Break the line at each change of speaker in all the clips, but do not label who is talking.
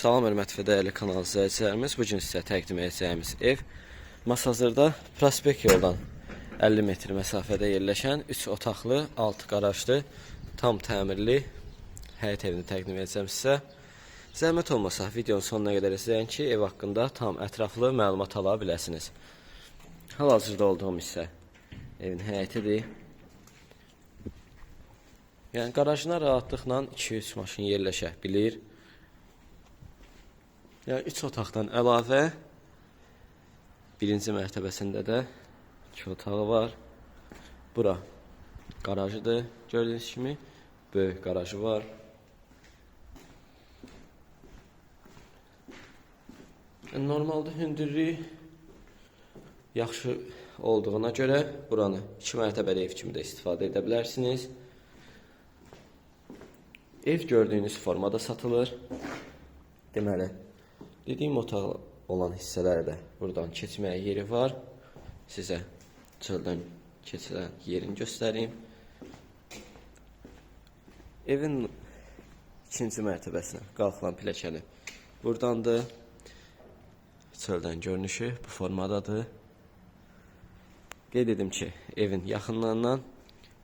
Salam hörmətli dəyərli kanal izləyicilərimiz. Bu gün sizə təqdim edəcəyimiz ev Masazırda Prospekt yoldan 50 metr məsafədə yerləşən 3 otaqlı, 6 qarajlı, tam təmirli həyət evini təqdim edəcəm sizə. Zəhmət olmasa videonun sonuna qədər izləyin ki, ev haqqında tam ətraflı məlumat ala biləsiniz. Hal-hazırda olduğum hissə evin həyətidir. Yəni qarajına rahatlıqla 2-3 maşın yerləşə bilir. Yəni 3 otaqdan əlavə birinci mərtəbəsində də 2 otağı var. Bura qarajıdır. Gördüyünüz kimi böyük qarajı var. Yəni, Normalda hündürlüyü yaxşı olduğuna görə buranı 2 mərtəbəli ev kimi də istifadə edə bilərsiniz. Ev gördüyünüz formada satılır. Deməli, dediyim otaq olan hissələrdə buradan keçməyə yeri var. Sizə çöldən keçilən yerini göstəreyim. Evin ikinci mərtəbəsinə qalxılan pilləkəni buradandır. Çöldən görünüşü bu formadadır. Qeyd edim ki, evin yaxınlığından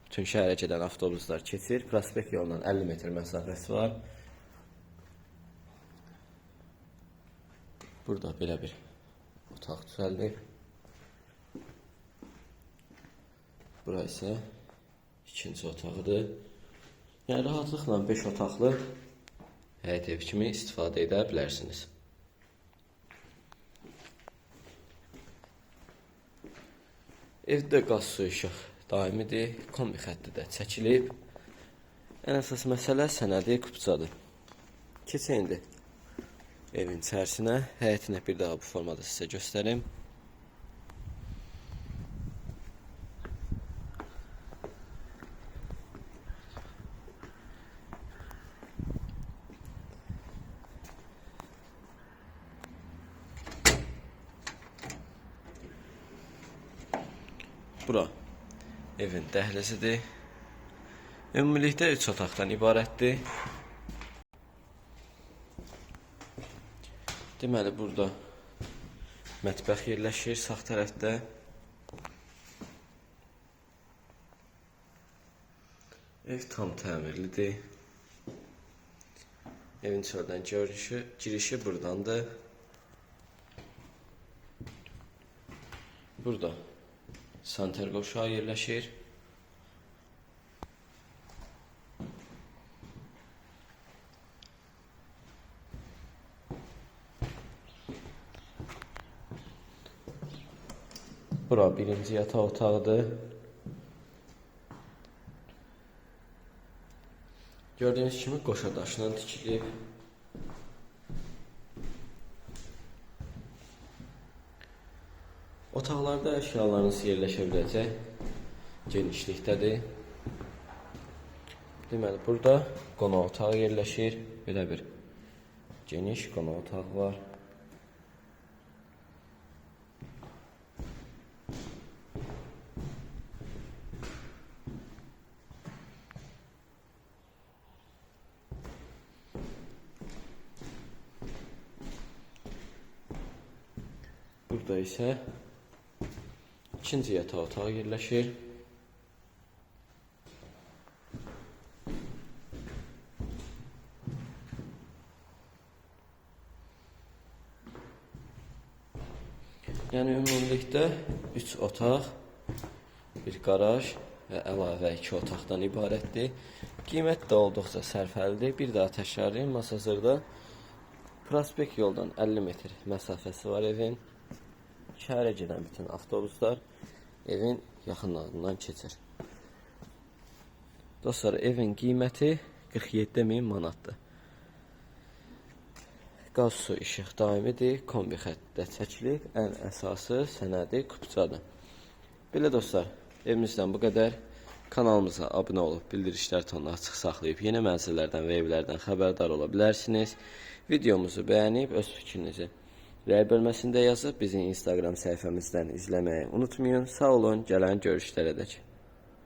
bütün şəhərə gedən avtobuslar keçir. Prospekt yolundan 50 metr məsafəsi var. Burada belə bir otaq düzəldib. Bura isə ikinci otağıdır. Yəni rahatlıqla 5 otaqlı həyət ev kimi istifadə edə bilərsiniz. Evdə qaz su işıq daimidir, kombi xətti də çəkilib. Ən əsas məsələ sənədi kupçadır. Keçək evin içərisinə, həyətinə bir daha bu formada sizə göstərim. Bura evin dəhlizidir. Ümumilikdə 3 otaqdan ibarətdir. Deməli burada mətbəx yerləşir sağ tərəfdə. Ev tam təmirlidir. Evin çöldən görünüşü, girişi burdandır. Burada santer qovşağı yerləşir. Bura birinci yataq otağıdır. Gördüyünüz kimi qoşa daşla tikilib. Otaqlarda əşyalarınız yerləşə biləcək genişlikdədir. Deməli, burada qonaq otağı yerləşir. Belə bir geniş qonaq otağı var. Burada isə ikinci yataq otağı yerləşir. Yəni ümumilikdə 3 otaq, bir qaraj və əlavə 2 otaqdan ibarətdir. Qiymət də olduqca sərfəlidir. Bir daha təkrarlayım, Masazırda Prospekt yoldan 50 metr məsafəsi var evin. Şəhərə gedən bütün avtobuslar evin yaxınlığından keçir. Dostlar, evin qiyməti 47 min manatdır. Qaz su işıq daimidir, kombi xəttdə çəkilib, ən əsası sənədi kupçadır. Belə dostlar, evimizdən bu qədər. Kanalımıza abunə olub, bildirişlər tonunu açıq saxlayıb, yeni mənzillərdən və evlərdən xəbərdar ola bilərsiniz. Videomuzu bəyənib öz fikrinizi rəy bölməsində yazıb bizi Instagram səhifəmizdən izləməyi unutmayın. Sağ olun, gələn görüşlərə dək.